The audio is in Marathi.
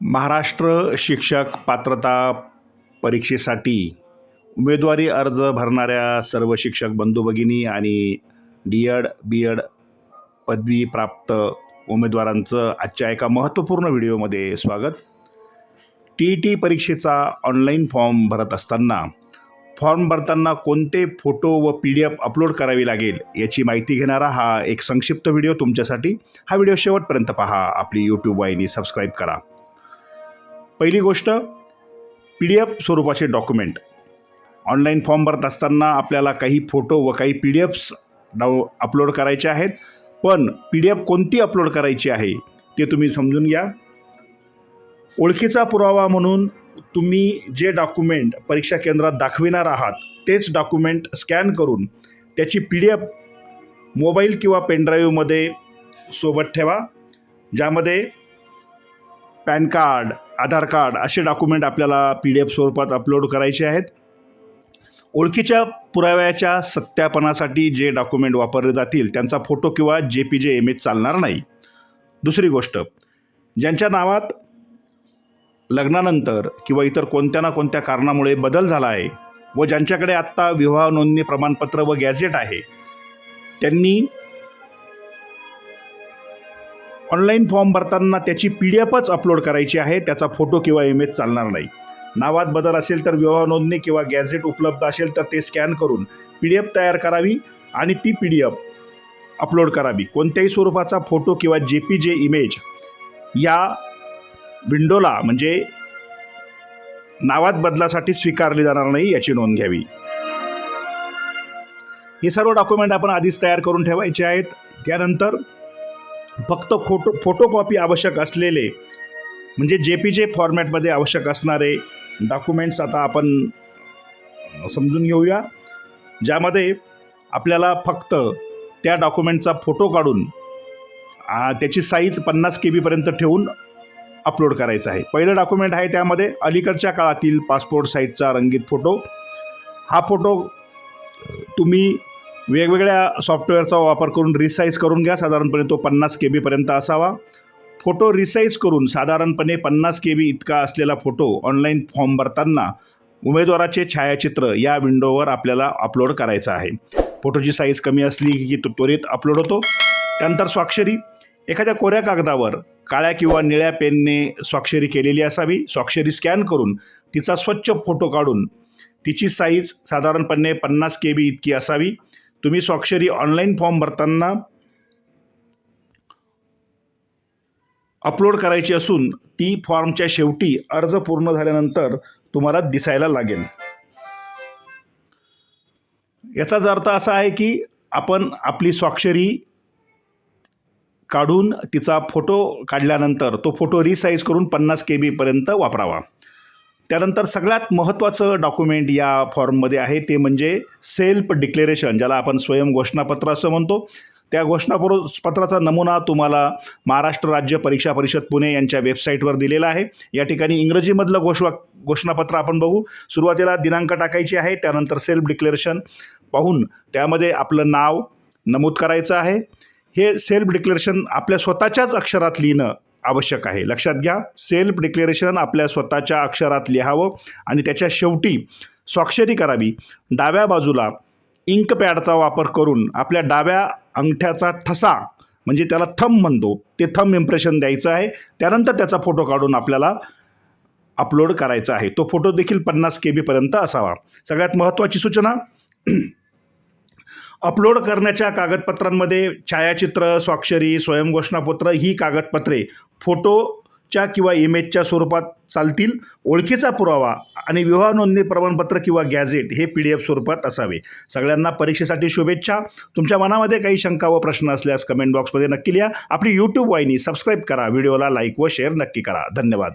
महाराष्ट्र शिक्षक पात्रता परीक्षेसाठी उमेदवारी अर्ज भरणाऱ्या सर्व शिक्षक बंधू भगिनी आणि डी एड बी एड पदवीप्राप्त उमेदवारांचं आजच्या एका महत्त्वपूर्ण व्हिडिओमध्ये स्वागत. टी ई टी परीक्षेचा ऑनलाईन फॉर्म भरत असताना फॉर्म भरताना कोणते फोटो व पी डी एफ अपलोड करावी लागेल याची माहिती घेणारा हा एक संक्षिप्त व्हिडिओ तुमच्यासाठी. हा व्हिडिओ शेवटपर्यंत पहा. आपली यूट्यूब वाहिनी सबस्क्राईब करा. पहिली गोष्ट पी डी एफ स्वरूपाचे डॉक्युमेंट ऑनलाईन फॉर्म भरत असताना आपल्याला काही फोटो व काही पी डी एफ्स डाउ अपलोड करायचे आहेत. पण पी डी एफ कोणती अपलोड करायची आहे ते तुम्ही समजून घ्या. ओळखीचा पुरावा म्हणून तुम्ही जे डॉक्युमेंट परीक्षा केंद्रात दाखविणार आहात तेच डॉक्युमेंट स्कॅन करून त्याची पी डी एफ मोबाईल किंवा पेनड्राईव्हमध्ये सोबत ठेवा ज्यामध्ये पॅन कार्ड आधार कार्ड असे डॉक्युमेंट आपल्याला पी डी एफ स्वरूपात अपलोड करायचे आहेत. ओळखीच्या पुराव्याच्या सत्यापनासाठी जे डॉक्युमेंट वापरले जातील त्यांचा फोटो किंवा जे पी जे इमेज चालणार नाही. दुसरी गोष्ट ज्यांच्या नावात लग्नानंतर किंवा इतर कोणत्या ना कोणत्या कारणामुळे बदल झाला आहे व ज्यांच्याकडे आत्ता विवाह नोंदणी प्रमाणपत्र व गॅझेट आहे त्यांनी ऑनलाईन फॉर्म भरताना त्याची पी डी एफच अपलोड करायची आहे त्याचा फोटो किंवा इमेज चालणार नाही. नावात बदल असेल तर विवाह नोंदणी किंवा गॅझेट उपलब्ध असेल तर ते स्कॅन करून पी डी एफ तयार करावी आणि ती पी डी एफ अपलोड करावी. कोणत्याही स्वरूपाचा फोटो किंवा जे पी जे इमेज या विंडोला म्हणजे नावात बदलासाठी स्वीकारली जाणार नाही याची नोंद घ्यावी. हे सर्व डॉक्युमेंट आपण आधीच तयार करून ठेवायचे आहेत. त्यानंतर फक्त फोटो फोटोकॉपी आवश्यक असलेले म्हणजे जे पी जे फॉर्मॅटमध्ये आवश्यक असणारे डॉक्युमेंट्स आता आपण समजून घेऊया. ज्यामध्ये आपल्याला फक्त त्या डॉक्युमेंटचा फोटो काढून त्याची साईज पन्नास के बीपर्यंत ठेवून अपलोड करायचं आहे. पहिलं डॉक्युमेंट आहे त्यामध्ये अलीकडच्या काळातील पासपोर्ट साईजचा रंगीत फोटो हा फोटो तुम्ही वेगवेगळ्या सॉफ्टवेअरचा वापर करून रिसाईज करून घ्या. साधारणपणे तो पन्नास के बीपर्यंत असावा. फोटो रिसाईज करून साधारणपणे पन्नास के बी इतका असलेला फोटो ऑनलाईन फॉर्म भरताना उमेदवाराचे छायाचित्र या विंडोवर आपल्याला अपलोड करायचं आहे. फोटोची साईज कमी असली की तो त्वरित अपलोड होतो. त्यानंतर स्वाक्षरी. एखाद्या कोऱ्या कागदावर काळ्या किंवा निळ्या पेनने स्वाक्षरी केलेली असावी. स्वाक्षरी स्कॅन करून तिचा स्वच्छ फोटो काढून तिची साईज साधारणपणे पन्नास के बी इतकी असावी. तुम्ही स्वाक्षरी ऑनलाईन फॉर्म भरताना अपलोड करायची असून ती फॉर्मच्या शेवटी अर्ज पूर्ण झाल्यानंतर तुम्हाला दिसायला लागेल. याचाच अर्थ असा आहे की आपण आपली स्वाक्षरी काढून तिचा फोटो काढल्यानंतर तो फोटो रिसाईज करून पन्नास के बीपर्यंत वापरावा. त्यानंतर सगळ्यात महत्त्वाचं डॉक्युमेंट या फॉर्ममध्ये आहे ते म्हणजे सेल्फ डिक्लेरेशन ज्याला आपण स्वयं घोषणापत्र असं म्हणतो. त्या घोषणापत्र पत्राचा नमुना तुम्हाला महाराष्ट्र राज्य परीक्षा परिषद पुणे यांच्या वेबसाईटवर दिलेला आहे. या ठिकाणी इंग्रजीमधलं घोषवा घोषणापत्र आपण बघू. सुरुवातीला दिनांक टाकायची आहे त्यानंतर सेल्फ डिक्लेरेशन पाहून त्यामध्ये आपलं नाव नमूद करायचं आहे. हे सेल्फ डिक्लेरेशन आपल्या स्वतःच्याच अक्षरात लिहिणं आवश्यक आहे. लक्षात घ्या सेल्फ डिक्लेरेशन आपल्या स्वतःच्या अक्षरात लिहावं आणि त्याच्या शेवटी स्वाक्षरी करावी. डाव्या बाजूला इंक पॅडचा वापर करून आपल्या डाव्या अंगठ्याचा ठसा म्हणजे त्याला थंब म्हणतो ते थंब इम्प्रेशन द्यायचं आहे. त्यानंतर त्याचा फोटो काढून आपल्याला अपलोड करायचा आहे. तो फोटो देखील पन्नास के बीपर्यंत असावा. सगळ्यात महत्त्वाची सूचना अपलोड करण्याच्या कागदपत्रांमध्ये छायाचित्र स्वाक्षरी स्वयंघोषणापत्र ही कागदपत्रे फोटोच्या किंवा इमेजच्या स्वरूपात चालतील ओळखीचा पुरावा आणि विवाह नोंदणी प्रमाणपत्र किंवा गॅझेट हे पी डी एफ स्वरूपात असावे. सगळ्यांना परीक्षेसाठी शुभेच्छा. तुमच्या मनामध्ये काही शंका व प्रश्न असल्यास कमेंट बॉक्समध्ये नक्की लिहा. आपली यूट्यूब वाहिनी सबस्क्राईब करा. व्हिडिओला लाईक व शेअर नक्की करा. धन्यवाद.